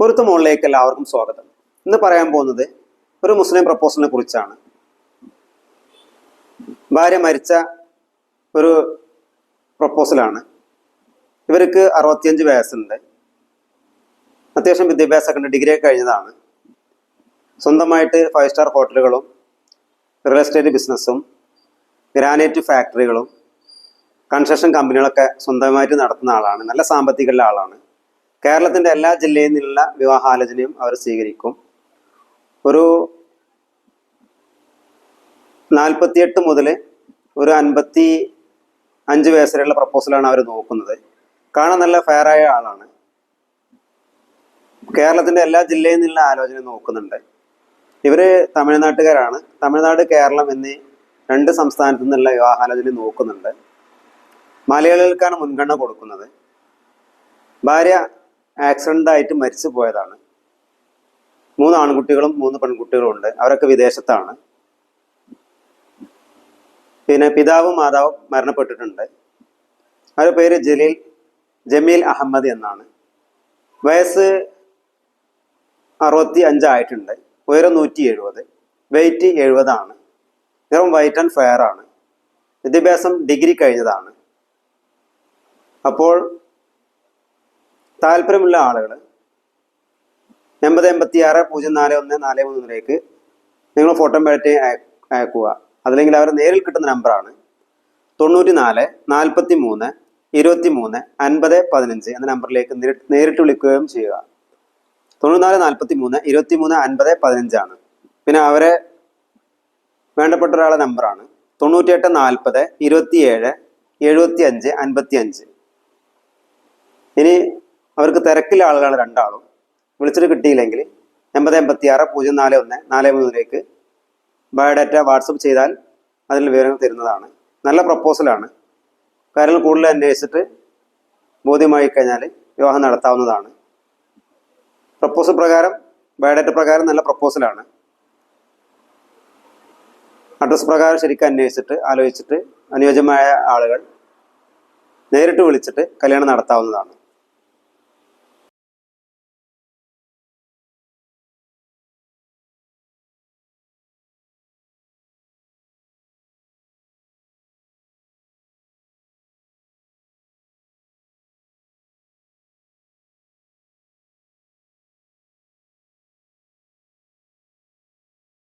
പൊരുത്ത മുകളിലേക്ക് എല്ലാവർക്കും സ്വാഗതം. ഇന്ന് പറയാൻ പോകുന്നത് ഒരു മുസ്ലിം പ്രപ്പോസലിനെ കുറിച്ചാണ്. ഭാര്യ മരിച്ച ഒരു പ്രപ്പോസലാണ് ഇവർക്ക് അറുപത്തിയഞ്ച് വയസ്സുണ്ട്. അത്യാവശ്യം വിദ്യാഭ്യാസമൊക്കെ ഉണ്ട്. ഡിഗ്രി ഒക്കെ കഴിഞ്ഞതാണ്. സ്വന്തമായിട്ട് ഫൈവ് സ്റ്റാർ ഹോട്ടലുകളും റിയൽ എസ്റ്റേറ്റ് ബിസിനസ്സും ഗ്രാനൈറ്റ് ഫാക്ടറികളും കൺസ്ട്രക്ഷൻ കമ്പനികളൊക്കെ സ്വന്തമായിട്ട് നടത്തുന്ന ആളാണ്. നല്ല സാമ്പത്തികമുള്ള ആളാണ്. കേരളത്തിന്റെ എല്ലാ ജില്ലയിൽ നിന്നുള്ള വിവാഹാലോചനയും അവർ സ്വീകരിക്കും. ഒരു നാൽപ്പത്തിയെട്ട് മുതൽ ഒരു അൻപത്തി അഞ്ച് വയസ്സിലുള്ള പ്രപ്പോസലാണ് അവർ നോക്കുന്നത്. കാണാൻ നല്ല ഫെയറായ ആളാണ്. കേരളത്തിന്റെ എല്ലാ ജില്ലയിൽ നിന്നുള്ള ആലോചന നോക്കുന്നുണ്ട്. ഇവർ തമിഴ്നാട്ടുകാരാണ്. തമിഴ്നാട് കേരളം എന്നീ രണ്ട് സംസ്ഥാനത്തു നിന്നുള്ള വിവാഹാലോചന നോക്കുന്നുണ്ട്. മലയാളികൾക്കാണ് മുൻഗണന കൊടുക്കുന്നത്. ഭാര്യ ആക്സിഡന്റ് ആയിട്ട് മരിച്ചു പോയതാണ് മൂന്ന് ആൺകുട്ടികളും മൂന്ന് പെൺകുട്ടികളും ഉണ്ട്. അവരൊക്കെ വിദേശത്താണ്. പിന്നെ പിതാവും മാതാവും മരണപ്പെട്ടിട്ടുണ്ട്. അവരുടെ പേര് ജലീൽ ജമീൽ അഹമ്മദ് എന്നാണ്. വയസ്സ് അറുപത്തി അഞ്ചായിട്ടുണ്ട് ഉയരം നൂറ്റി എഴുപത് വെയിറ്റ് എഴുപതാണ്. നിറം വൈറ്റ് ആൻഡ് ഫെയർ ആണ്. വിദ്യാഭ്യാസം ഡിഗ്രി കഴിഞ്ഞതാണ്. അപ്പോൾ താല്പര്യമുള്ള ആളുകൾ എൺപത് എൺപത്തി ആറ് പൂജ്യം നാല് ഒന്ന് നാല് മൂന്നിലേക്ക് നിങ്ങൾ ഫോട്ടോ പേട്ടി അയക്കുക. അതല്ലെങ്കിൽ അവർ നേരിൽ കിട്ടുന്ന നമ്പറാണ് തൊണ്ണൂറ്റി നാല് നാൽപ്പത്തി മൂന്ന് ഇരുപത്തി മൂന്ന് അൻപത് പതിനഞ്ച് എന്ന നമ്പറിലേക്ക് നേരിട്ട് വിളിക്കുകയും ചെയ്യുക. തൊണ്ണൂറ്റിനാല് നാൽപ്പത്തി മൂന്ന് ഇരുപത്തി മൂന്ന് അൻപത് പതിനഞ്ചാണ് പിന്നെ അവരെ വേണ്ടപ്പെട്ട ഒരാളെ നമ്പറാണ് തൊണ്ണൂറ്റിയെട്ട് നാൽപ്പത് ഇരുപത്തിയേഴ് എഴുപത്തി അഞ്ച് അൻപത്തി അഞ്ച് ഇനി അവർക്ക് തിരക്കിലെ ആളുകളാണ് രണ്ടാളും. വിളിച്ചിട്ട് കിട്ടിയില്ലെങ്കിൽ എൺപത് എൺപത്തി ആറ് പൂജ്യം നാല് ഒന്ന് നാല് മൂന്നിലേക്ക് ബയോഡാറ്റ വാട്സപ്പ് ചെയ്താൽ അതിൽ വിവരങ്ങൾ തരുന്നതാണ്. നല്ല പ്രപ്പോസലാണ് കാര്യങ്ങൾ കൂടുതൽ അന്വേഷിച്ചിട്ട് ബോധ്യമായി കഴിഞ്ഞാൽ വിവാഹം നടത്താവുന്നതാണ്. പ്രപ്പോസൽ പ്രകാരം ബയോഡാറ്റ പ്രകാരം നല്ല പ്രപ്പോസലാണ് അഡ്രസ് പ്രകാരം ശരിക്കും അന്വേഷിച്ചിട്ട് ആലോചിച്ചിട്ട് അനുയോജ്യമായ ആളുകൾ നേരിട്ട് വിളിച്ചിട്ട് കല്യാണം നടത്താവുന്നതാണ്.